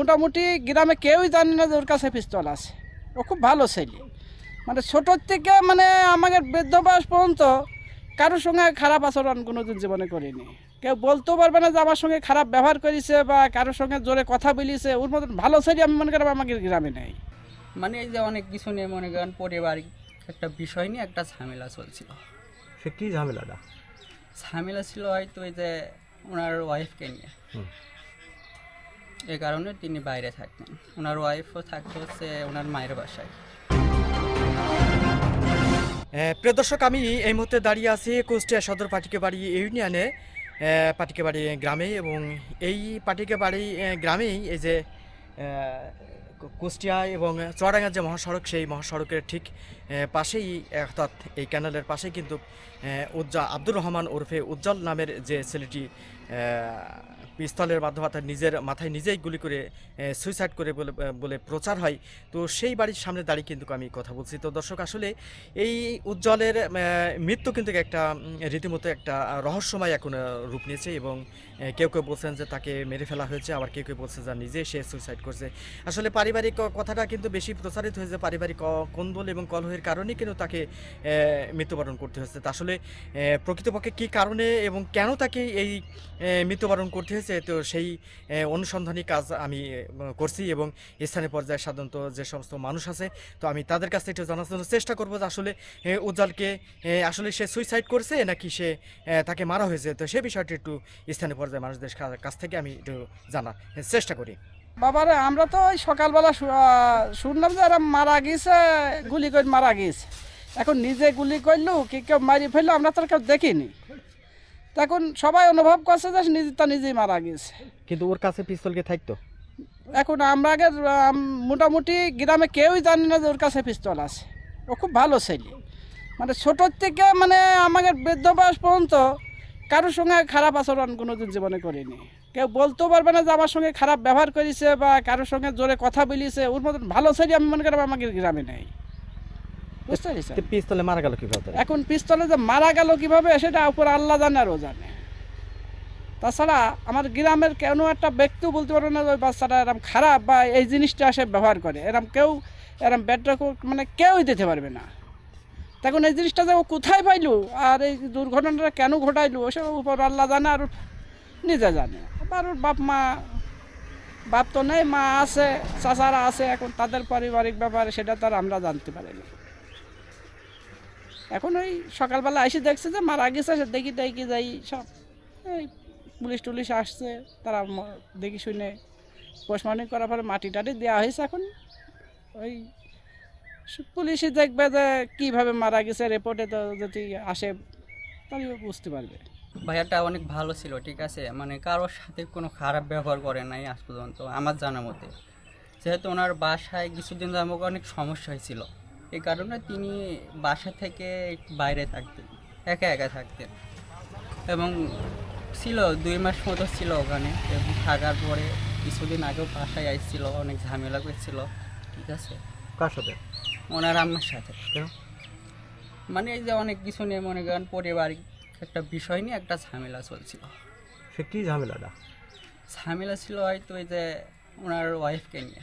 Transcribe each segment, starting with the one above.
মোটামুটি গ্রামে কেউই জানে না যে ওর কাছে পিস্তল আছে। ও খুব ভালো ছেলে। মানে ছোটোর থেকে মানে আমাদের বৃদ্ধ বয়স পর্যন্ত কারোর সঙ্গে খারাপ আচরণ কোনোদিন জীবনে করিনি। কেউ বলতেও পারবে না যে আমার সঙ্গে খারাপ ব্যবহার করেছে বা কারোর সঙ্গে জোরে কথা বলিছে। ওর মতন ভালো ছেলে আমি মনে করি আমাদের গ্রামে নেই। মানে এই যে অনেক কিছু নিয়ে মনে করেন পারিবারিক একটা বিষয় নিয়ে একটা ঝামেলা চলছিল। সে কী ঝামেলাটা? ঝামেলা ছিল হয়তো এই যে ওনার ওয়াইফকে নিয়ে। এই কারণে তিনি বাইরে থাকতেন। ওনার ওয়াইফও থাকতো হচ্ছে ওনার মায়ের বাসায়। প্রিয় দর্শক, আমি এই মুহূর্তে দাঁড়িয়ে আছি কুষ্টিয়া সদর পাটিকেবাড়ি ইউনিয়নে। পাটিকেবাড়ি গ্রামে এবং এই পাটিকেবাড়ি গ্রামেই এই যে কুষ্টিয়া এবং চুয়াডাঙ্গার যে মহাসড়ক, সেই মহাসড়কের ঠিক পাশেই, অর্থাৎ এই ক্যানেলের পাশেই কিন্তু উজ্জা আব্দুর রহমান ওরফে উজ্জ্বল নামের যে ছেলেটি পিস্তলের মাধ্যমে নিজের মাথায় নিজেই গুলি করে সুইসাইড করে বলে বলে প্রচার হয়। তো সেই বাড়ির সামনে দাঁড়িয়ে কিন্তু আমি কথা বলছি। তো দর্শক, আসলে এই উজ্জ্বলের মৃত্যু কিন্তু একটা রীতিমতো একটা রহস্যময় এখন রূপ নিয়েছে এবং কেউ কেউ বলছেন যে তাকে মেরে ফেলা হয়েছে, আবার কেউ কেউ বলছেন যে নিজে সে সুইসাইড করছে। আসলে পারিবারিক কথাটা কিন্তু বেশি প্রচারিত হয়েছে পারিবারিক কোন্দল এবং কলহের কারণেই কিন্তু তাকে মৃত্যুবরণ করতে হয়েছে। তা আসলে প্রকৃতপক্ষে কী কারণে এবং কেন তাকে এই মৃত্যুবরণ করতে হয়েছে তো সেই অনুসন্ধানী কাজ আমি করছি এবং স্থানীয় পর্যায়ে সাধারণত যে সমস্ত মানুষ আছে, তো আমি তাদের কাছ থেকে জানার জন্য চেষ্টা করব যে আসলে উজ্জ্বলকে আসলে সে সুইসাইড করছে নাকি সে তাকে মারা হয়েছে, তো সে বিষয়টি একটু স্থানীয় পর্যায়ে মানুষদের কাছ থেকে আমি একটু জানার চেষ্টা করি। বাবারে, আমরা তো ওই সকালবেলা শুনলাম যে এরা মারা গিয়েছে, গুলি করে মারা গিয়েছে। এখন নিজে গুলি করলু, কি কেউ মারি ফেলল, আমরা তো কেউ দেখিনি। তখন সবাই অনুভব করছে যে নিজে তা নিজেই মারা গিয়েছে কিন্তু ওর কাছে পিস্তল পিস্তলকে থাকতো? এখন আমরা আগে মোটামুটি গ্রামে কেউই জানে না যে ওর কাছে পিস্তল আছে। ও খুব ভালো ছেলে। মানে ছোটোর থেকে মানে আমাদের বৃদ্ধ বয়স পর্যন্ত কারোর সঙ্গে খারাপ আচরণ কোনোদিন জীবনে করিনি। কেউ বলতেও পারবে না যে আমার সঙ্গে খারাপ ব্যবহার করেছে বা কারোর সঙ্গে জোরে কথা বলিছে। ওর মতন ভালো ছেলে আমি মনে করি আমাদের গ্রামে নেই। বুঝতে পারছি পিস্তলে মারা গেল কীভাবে এখন পিস্তলে যে মারা গেল কীভাবে সেটা উপর আল্লাহ জানে আর ও জানে। তাছাড়া আমার গ্রামের কেন একটা ব্যক্তিও বলতে পারবে না যে ওই বাচ্চাটা এরম খারাপ বা এই জিনিসটা সে ব্যবহার করে। এরম কেউ এরম ব্যাটটা মানে কেউই দিতে পারবে না। তখন এই জিনিসটা যে ও কোথায় পাইলো আর এই দুর্ঘটনাটা কেন ঘটাইলো ওসব উপর আল্লাহ জানে আর নিজে জানে। আবার ওর বাপ মা বাপ তো নেই মা আছে চাচারা আছে এখন তাদের পারিবারিক ব্যাপারে সেটা তো আর আমরা জানতে পারিনি এখন ওই সকালবেলা এসে দেখছে যে মারা গেছে সে দেখি দেখি যাই সব। এই পুলিশ টুলিশ আসছে, তারা দেখি শুনে পোস্টমর্টম করার পরে মাটি টাটি দেওয়া হয়েছে এখন। ওই পুলিশই দেখবে যে কীভাবে মারা গেছে, রিপোর্টে তো যদি আসে, তাহলে বুঝতে পারবে। ভাইয়াটা অনেক ভালো ছিল, ঠিক আছে? মানে কারোর সাথে কোনো খারাপ ব্যবহার করে নাই আজ পর্যন্ত, আমার জানা মতে। যেহেতু ওনার বাসায় কিছুদিন আমাকে অনেক সমস্যা হয়েছিল। এই কারণে তিনি বাসা থেকে বাইরে থাকতেন একা একা থাকতেন। এবং ছিল দুই মাস মতো ছিল ওখানে এবং থাকার পরে কিছুদিন আগেও বাসায় আসছিল অনেক ঝামেলা করছিল ঠিক আছে? কার সাথে? ওনার আম্মার সাথে। মানে এই যে অনেক কিছু নিয়ে মনে করেন পারিবারিক একটা বিষয় নিয়ে একটা ঝামেলা চলছিল। সে কি ঝামেলাটা? ঝামেলা ছিল হয়তো এই যে ওনার ওয়াইফকে নিয়ে।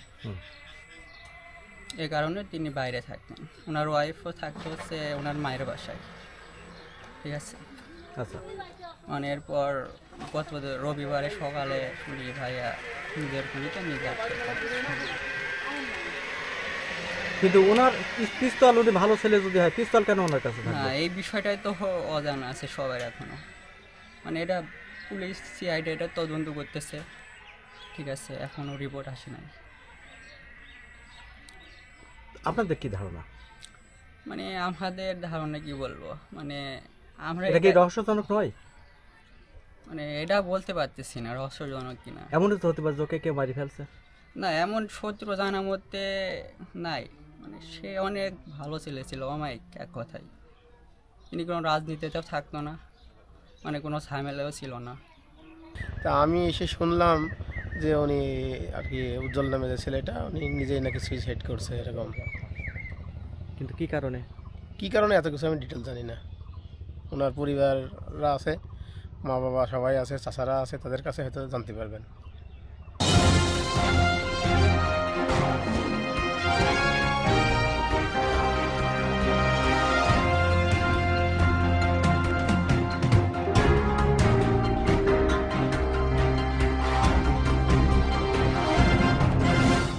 এই কারণে তিনি বাইরে থাকতেন। ওনার ওয়াইফও থাকতো হচ্ছে ওনার মায়ের বাসায়। ঠিক আছে? আচ্ছা। মানে এরপর গত রবিবারে সকালে শুনি ভাইয়া নিজের গুলিতে নিজে কিন্তু ওনার পিস্তল উনি ভালো ছেলে যদি হয় পিস্তল কেন ওনার কাছে না এই বিষয়টাই তো অজানা আছে সবার এখনও। মানে এটা পুলিশ সিআইডি এটা তদন্ত করতেছে। ঠিক আছে এখনও রিপোর্ট আসে নাই। আপনাদের কি ধারণা? মানে আমাদের ধারণা কি বলব? মানে আমরা এটা কি রহস্যজনক নয়? মানে এটা বলতে পারতেছি না রহস্যজনক কিনা। এমনই তো হতে পারে যোকে কেউ মারি ফেলছে। না এমন শত্রু জানার মধ্যে নাই। মানে সে অনেক ভালো ছেলে ছিল অমায়িক এক কথায়। তিনি কোনো রাজনীতিতেও থাকতো না মানে কোনো ঝামেলাও ছিল না। তা আমি এসে শুনলাম যে উনি আর কি উজ্জ্বল নামে যে ছেলেটা উনি নিজেই নাকি সুইসাইড করছে এরকম। কিন্তু কি কারণে? কি কারণে এত কিছু আমি ডিটেল জানি না। ওনার পরিবাররা আছে মা বাবা সবাই আছে চাচারা আছে তাদের কাছে হয়তো জানতে পারবেন।